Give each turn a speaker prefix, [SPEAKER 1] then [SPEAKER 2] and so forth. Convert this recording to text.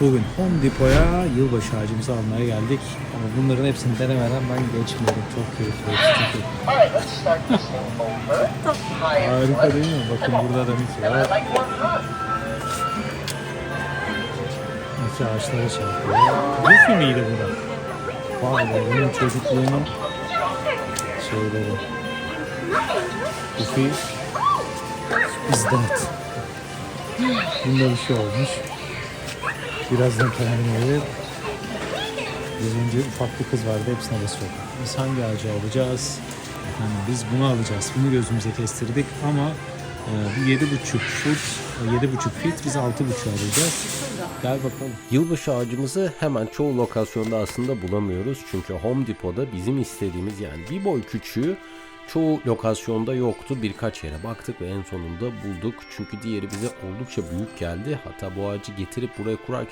[SPEAKER 1] Bugün Home Depot'a yılbaşı ağacımızı almaya geldik. Ama bunların hepsini denemeden ben geçmiyorum. Çok keyifli. Çünkü harika değil mi? Bakın burada da mis
[SPEAKER 2] And
[SPEAKER 1] var. İki ağaçlara çarpıyor. Bu da? Vay be benim çocukluğumun şeyleri. Goofy is dead. Bunda bir şey olmuş. Birazdan kendine gelir. Biz önce ufak bir kız vardı hepsine basıyor. Biz hangi ağacı alacağız? Efendim biz bunu alacağız. Bunu gözümüze kestirdik ama e, bu 7,5 foot, 7,5 feet biz 6,5 alacağız. Gel bakalım.
[SPEAKER 3] Yılbaşı ağacımızı hemen çoğu lokasyonda aslında bulamıyoruz. Çünkü Home Depot'da bizim istediğimiz yani bir boy küçüğü çoğu lokasyonda yoktu. Birkaç yere baktık ve en sonunda bulduk. Çünkü diğeri bize oldukça büyük geldi. Hatta bu ağacı getirip buraya kurarken